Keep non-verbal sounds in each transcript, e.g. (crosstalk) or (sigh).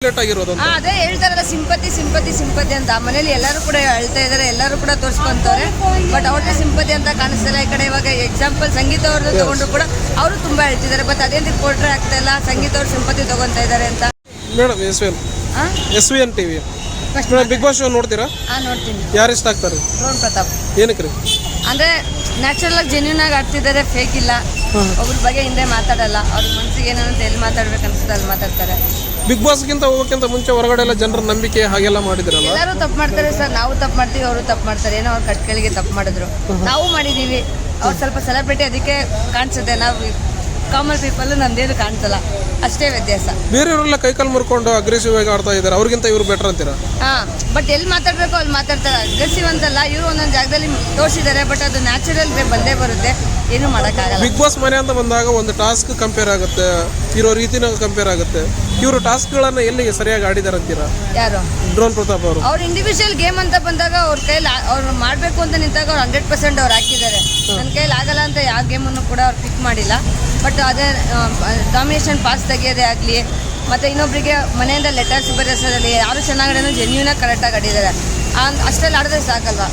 ಅದೇ ಹೇಳ್ತಾರಲ್ಲ sympathy sympathy sympathy ಅಂತ. ಮನೇಲಿ ಎಲ್ಲರೂ ಕೂಡ ಅಳ್ತಾ ಇದಾರೆ ಎಲ್ಲರೂ ಕೂಡ ತೋರಿಸ್ಕೊಂತವ್ರೆ. ಬಟ್ ಅವ್ರಿಗೆ ಸಿಂಪತಿ ಅಂತ ಕಾಣಿಸ್ತಿಲ್ಲ ಈ ಕಡೆ ಇವಾಗ. ಎಕ್ಸಾಂಪಲ್ ಸಂಗೀತ ಅವ್ರದ್ದು ತಗೊಂಡ್ರು ಕೂಡ ಅವರು ತುಂಬಾ ಹೇಳ್ತಿದ್ದಾರೆ ಬಟ್ ಅದೇಂತ ಕೊಟ್ರೆ ಆಗ್ತಾ ಇಲ್ಲ? ಸಂಗೀತ ಅವ್ರ ಸಿಂಪತಿ ತಗೊಂತಾ ಇದಾರೆ ಅಂತ. ಮೇಡಮ್ ಎಸ್ ವಿ ಎನ್ ಹಾ S V N T V madam Big Boss show ನೋಡ್ತೀರಾ? ಆ ನೋಡ್ತೀನಿ. ಯಾರು ಇಷ್ಟ ಆಗ್ತಾರೆ? ಡ್ರೋನ್ ಪ್ರತಾಪ್. ಏನಕ್ಕೆ ರೀ? ಅಂದ್ರೆ ನ್ಯಾಚುರಲ್ ಆಗಿ ಜೆನ್ಯೂನ್ ಆಗಿ ಆಡ್ತಿದ್ದಾರೆ ಫೇಕ್ ಇಲ್ಲ. ಒಬ್ರ ಬಗ್ಗೆ ಹಿಂದೆ ಮಾತಾಡಲ್ಲ ಅವ್ರ ಮನ್ಸಿಗೆ ಏನಂತ ಎಲ್ಲಿ ಮಾತಾಡ್ಬೇಕು ಅನ್ಸುತ್ತೆ ಅಲ್ಲಿ ಮಾತಾಡ್ತಾರೆ. ಬಿಗ್ ಬಾಸ್ಗಿಂತ ಹೋಗೋಕ್ಕಿಂತ ಮುಂಚೆ ಹೊರಗಡೆ ಎಲ್ಲ ಜನರ ನಂಬಿಕೆ ಹಾಗೆಲ್ಲ ಮಾಡಿದ್ರು ಎಲ್ಲರೂ ತಪ್ಪು ಮಾಡ್ತಾರೆ ಸರ್ ನಾವು ತಪ್ಪು ಮಾಡ್ತೀವಿ ಅವರು ತಪ್ಪು ಮಾಡ್ತಾರೆ. ಏನೋ ಅವ್ರ ಕಟ್ಗಳಿಗೆ ತಪ್ಪು ಮಾಡಿದ್ರು. ನಾವು ಮಾಡಿದೀವಿ. ಅವ್ರು ಸ್ವಲ್ಪ ಸೆಲೆಬ್ರಿಟಿ ಅದಕ್ಕೆ ಕಾಣಿಸುತ್ತೆ ನಾವು ಕಾಮನ್ ಪೀಪಲ್ ನಮ್ದೇನು ಕಾಣ್ತಲ್ಲ. ಅಷ್ಟೇ ವ್ಯತ್ಯಾಸ. ಬೇರೆಯವರೆಲ್ಲ ಕೈಕಾಲು ಮುರ್ಕೊಂಡು ಅಗ್ರೆಸಿವ್ ಆಗಿ ಆಡ್ತಾ ಇದ್ದಾರೆ. ಅವ್ರಿಗಿಂತ ಇವ್ರು ಬೆಟರ್ ಅಂತೀರಾ? ಹಾ ಬಟ್ ಎಲ್ಲಿ ಮಾತಾಡ್ಬೇಕು ಅಲ್ಲಿ ಮಾತಾಡ್ತಾರೆ. ಅಗ್ರೆಸಿವ್ ಅಂತಲ್ಲ ಇವರು ಒಂದೊಂದು ಜಾಗದಲ್ಲಿ ತೋರಿಸಿದ್ದಾರೆ ಬಟ್ ಅದು ನ್ಯಾಚುರಲ್ ಬಂದೇ ಬರುತ್ತೆ. ಏನು ಮಾಡೋಕ್ಕಾಗಲ್ಲ. ಬಿಗ್ ಬಾಸ್ ಮನೆ ಅಂತ ಬಂದಾಗ ಒಂದು ಟಾಸ್ಕ್ ಕಂಪೇರ್ ಆಗುತ್ತೆ. ಇರೋ ರೀತಿನ ಕಂಪೇರ್ ಆಗುತ್ತೆ. ಇವರು ಟಾಸ್ಕ್ಗಳನ್ನು ಎಲ್ಲಿ ಸರಿಯಾಗಿ ಆಡಿದಾರೆ ಅಂತೀರಾ ಯಾರು? ಡ್ರೋನ್ ಪ್ರತಾಪ್ ಅವರು. ಅವ್ರ ಇಂಡಿವಿಜುವಲ್ ಗೇಮ್ ಅಂತ ಬಂದಾಗ ಅವ್ರ ಕೈಲಿ ಅವ್ರು ಮಾಡಬೇಕು ಅಂತ ನಿಂತಾಗ ಅವ್ರು ಹಂಡ್ರೆಡ್ ಪರ್ಸೆಂಟ್ ಅವ್ರು ಹಾಕಿದ್ದಾರೆ. ನನ್ನ ಕೈಲಿ ಆಗಲ್ಲ ಅಂತ ಯಾವ ಗೇಮನ್ನು ಕೂಡ ಅವ್ರು ಪಿಕ್ ಮಾಡಿಲ್ಲ. ಬಟ್ ಅದೇ ಡಾಮಿನೇಷನ್ ಪಾಸ್ ತೆಗೆಯೋದೇ ಆಗಲಿ ಮತ್ತು ಇನ್ನೊಬ್ಬರಿಗೆ ಮನೆಯಿಂದ ಲೆಟರ್ಸ್ ಬರೆಸೋದಲ್ಲಿ ಯಾರು ಚೆನ್ನಾಗಿ ಜೆನ್ಯೂನಾಗಿ ಕರೆಕ್ಟಾಗಿ ಆಡಿದ್ದಾರೆ. ಅಷ್ಟೆಲ್ಲ ಆಡಿದ್ರೆ ಸಾಕಲ್ವಾ?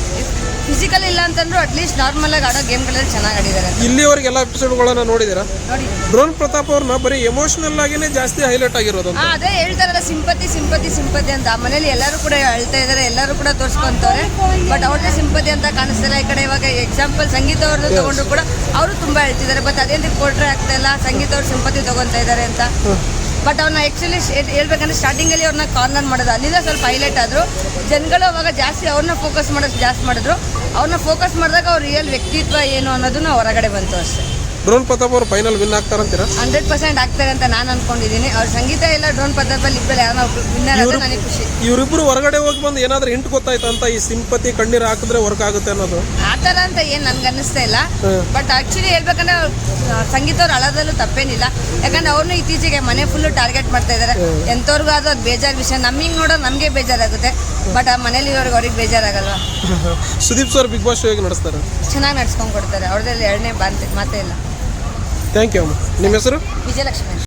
ಫಿಸಿಕಲ್ ಇಲ್ಲ ಅಂತಂದ್ರೂ ಅಟ್ಲೀಸ್ಟ್ ನಾರ್ಮಲಾಗಿ ಆಡೋ ಗೇಮ್ಗಳಲ್ಲಿ ಚೆನ್ನಾಗಿ ಆಡಿದ್ದಾರೆ ಇಲ್ಲಿವರೆಗೆ ಎಲ್ಲ ಎಪಿಸೋಡ್ಗಳನ್ನ ನೋಡಿದಿರಾ ನೋಡಿ ಡ್ರೋನ್ ಪ್ರತಾಪ್ ಅವ್ರನ್ನ ಬರೀ ಎಮೋಷನಲ್ ಆಗಿನೇ ಜಾಸ್ತಿ ಹೈಲೈಟ್ ಆಗಿರೋದು ಅಂತ. ಅದೇ ಹೇಳ್ತಾರಲ್ಲ ಸಿಂಪತಿ ಸಿಂಪತಿ ಸಿಂಪತಿ ಅಂತ. ಮನೇಲಿ ಎಲ್ಲರೂ ಕೂಡ ಅಳ್ತಾ ಇದ್ದಾರೆ ಎಲ್ಲರೂ ಕೂಡ ತೋರಿಸ್ಕೊಂತವ್ರೆ. ಬಟ್ ಅವ್ರದ್ದು ಸಿಂಪತಿ ಅಂತ ಕಾಣಿಸ್ತಾರೆ ಈ ಕಡೆ ಇವಾಗ. ಎಕ್ಸಾಂಪಲ್ ಸಂಗೀತ ಅವ್ರದ್ದು ತಗೊಂಡ್ರು ಕೂಡ ಅವರು ತುಂಬಾ ಹೇಳ್ತಿದ್ದಾರೆ. ಬಟ್ ಅದೇಂತ ಕೋಟ್ರೆ ಆಗ್ತಾ ಇಲ್ಲ? ಸಂಗೀತ ಅವ್ರು ಸಿಂಪತಿ ತಗೊಂತಾ ಇದ್ದಾರೆ ಅಂತ. ಬಟ್ ಅವ್ರನ್ನ ಆ್ಯಕ್ಚುಲಿ ಹೇಳ್ಬೇಕಂದ್ರೆ ಸ್ಟಾರ್ಟಿಂಗಲ್ಲಿ ಅವ್ರನ್ನ ಕಾರ್ನರ್ ಮಾಡೋದು. ಅಲ್ಲಿಂದ ಸ್ವಲ್ಪ ಹೈಲೈಟ್ ಆದರು. ಜನಗಳು ಅವಾಗ ಜಾಸ್ತಿ ಅವ್ರನ್ನ ಫೋಕಸ್ ಮಾಡೋದು ಜಾಸ್ತಿ ಮಾಡಿದ್ರು. ಅವ್ರನ್ನ ಫೋಕಸ್ ಮಾಡಿದಾಗ ಅವ್ರ ರಿಯಲ್ ವ್ಯಕ್ತಿತ್ವ ಏನು ಅನ್ನೋದನ್ನ ಹೊರಗಡೆ ಬಂತು ಅಷ್ಟೇ. ಡ್ರೋನ್ ಪ್ರತಾಪ್ ಅವರು ಫೈನಲ್ ವಿನ್ ಆಗ್ತಾರಂತೀರಾ? ಹಂಡ್ರೆಡ್ ಪರ್ಸೆಂಟ್ ಆಗ್ತಾರೆ ಅಂತ ನಾನು ಅನ್ಕೊಂಡಿದ್ದೀನಿ. ಅವ್ರ ಸಂಗೀತ ಇಲ್ಲ ಡ್ರೋನ್ ಪದದಲ್ಲಿ ಇಬ್ಬರು ಯಾರೋ ವಿನ್ನರ್ ಆದ್ರೆ ನನಗೆ ಖುಷಿ. ಇವರಿಬ್ರು ಹೊರಗಡೆ ಹೋಗಿ ಬಂದು ಏನಾದ್ರೂ ಹಿಂಟ್ ಗೊತ್ತಾಯ್ತು ಅಂತ ಈ ಸಿಂಪತಿ ಕಣ್ಣೀರು ಹಾಕಿದ್ರೆ ವರ್ಕ್ ಆಗುತ್ತೆ ಅನ್ನೋದು? ಆತರ ಥರ ಅಂತ ಏನು ನನ್ಗೆ ಅನ್ನಿಸ್ತಾ ಇಲ್ಲ. ಬಟ್ ಆಕ್ಚುಲಿ ಹೇಳ್ಬೇಕಂದ್ರೆ ಅವ್ರು, ಸಂಗೀತ ಅವ್ರು ಅಳೋದಲ್ಲೂ ತಪ್ಪೇನಿಲ್ಲ. ಯಾಕಂದ್ರೆ ಅವ್ರನ್ನೂ ಇತ್ತೀಚೆಗೆ ಮನೆ ಫುಲ್ ಟಾರ್ಗೆಟ್ ಮಾಡ್ತಾ ಇದ್ದಾರೆ ಎಂತವ್ರಿಗೂ ಅದು ಅದು ಬೇಜಾರು ವಿಷಯ. ನಮಗೆ ನೋಡೋ ನಮಗೆ ಬೇಜಾರಾಗುತ್ತೆ. ಬಟ್ ಆ ಮನೇಲಿ ಇರೋರ್ಗೆ ಅವ್ರಿಗೆ ಬೇಜಾರಾಗಲ್ವಾ? (laughs) Sudeep sir big boss show ಹೇಗೆ ನಡೆಸ್ತಾರೆ? ಚೆನ್ನಾಗಿ ನಡ್ಸ್ಕೊಂಡು ಕೊಡ್ತಾರೆ. ಅವ್ರದ್ರಲ್ಲಿ ಎರಡನೇ ಬಾಂತೆ ಮಾತೇ ಇಲ್ಲ. ಥ್ಯಾಂಕ್ ಯು ಅಮ್ಮ. ನಿಮ್ಮ ಹೆಸರು? ವಿಜಯಲಕ್ಷ್ಮಿ.